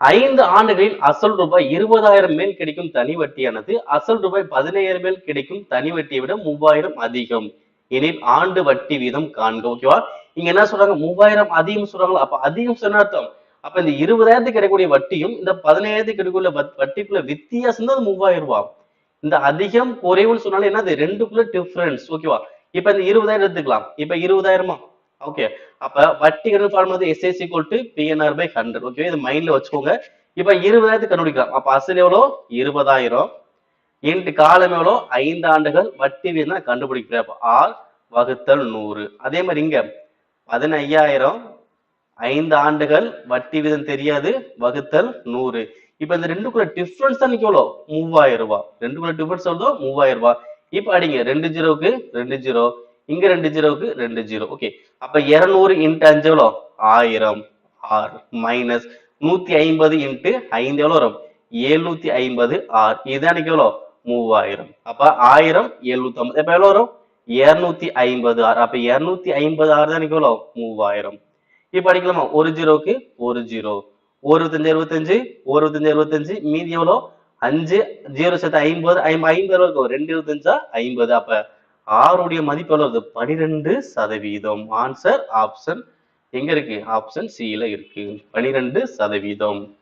ஐந்து ஆண்டுகளில் அசல் ரூபாய் இருபதாயிரம் மேல் கிடைக்கும் தனி வட்டியானது அசல் ரூபாய் பதினையாயிரம் மேல் கிடைக்கும் தனி வட்டியை விட மூவாயிரம் அதிகம். எனில் ஆண்டு வட்டி வீதம் காண்க ஓகேவா இங்க என்ன சொல்றாங்க? மூவாயிரம் அதிகம் சொல்றாங்களா? அப்ப அதிகம் சொன்ன அர்த்தம். அப்ப இந்த இருபதாயிரத்துக்கு கிடைக்கக்கூடிய வட்டியும் இந்த பதினையாயிரத்துக்கு கிடைக்கக்கூடிய வட்டிக்குள்ள வித்தியாசம் தான் மூவாயிரம் ரூபாய். இந்த அதிகம் குறைவுன்னு சொன்னாலும் என்னது? ரெண்டுக்குள்ள டிஃபரன்ஸ் ஓகேவா இப்ப இந்த இருபதாயிரம் எடுத்துக்கலாம். இப்ப இருபதாயிரமா? ஓகே அப்ப வட்டி கடன் formula SS equal to PNR by hundred okay இது மைண்ட்ல வச்சுக்கோங்க. இப்ப இருபதாயிரத்து கண்டுபிடிக்கலாம். அப்ப அசல் எவ்வளோ? இருபதாயிரம். இன்ட்டு காலம் எவ்வளோ? ஐந்து ஆண்டுகள். வட்டி வீதம் கண்டுபிடிக்கிறேன். ஆர் வகுத்தல் நூறு. அதே மாதிரி இங்க பதினையாயிரம். ஐந்து ஆண்டுகள். வட்டி வீதம் தெரியாது. வகுத்தல் நூறு. இப்ப இந்த ரெண்டுக்குள்ள டிஃபரன்ஸ் தான் எவ்வளோ? மூவாயிரம் ரூபாய். ரெண்டுக்குள்ள டிஃபரன்ஸ் எவ்வளோ? மூவாயிரம் ரூபாய். இப்ப அடிங்க. ரெண்டு ஜீரோவுக்கு ரெண்டு ஜீரோ. இங்க ரெண்டு ஜீரோவுக்கு ரெண்டு ஜீரோ. ஓகே அப்ப இருநூறு இன்ட்டு அஞ்சு எவ்வளோ ஆயிரம். ஆர் மைனஸ் நூத்தி ஐம்பது இன்ட்டு ஐந்து எவ்வளோ வரும்? எழுநூத்தி ஐம்பது ஆர் இதுதான் எவ்வளோ மூவாயிரம். அப்ப ஆயிரம் எழுநூத்தி ஐம்பது. இப்ப எவ்வளோ வரும்? இருநூத்தி ஐம்பது ஆறு. அப்ப இருநூத்தி ஐம்பது ஆறு தான் எவ்வளோ மூவாயிரம். இப்ப அடிக்கலாமா ஒரு ஜீரோக்கு ஒரு ஜீரோ. ஒருத்தஞ்சு இருபத்தஞ்சு இருபத்தஞ்சு இருபத்தஞ்சு. இருபத்தஞ்சு மீதி எவ்வளோ அஞ்சு. ஜீரோ சேர்த்து ஐம்பது ஐம்பது ஐம்பது இருக்கும்? ரெண்டு இருபத்தஞ்சா ஐம்பது. அப்ப ஆறுடைய மதிப்பு எவ்வளவு? பனிரெண்டு சதவீதம். ஆன்சர் ஆப்ஷன் எங்க இருக்கு? ஆப்ஷன் சில இருக்கு. பனிரெண்டு சதவீதம்.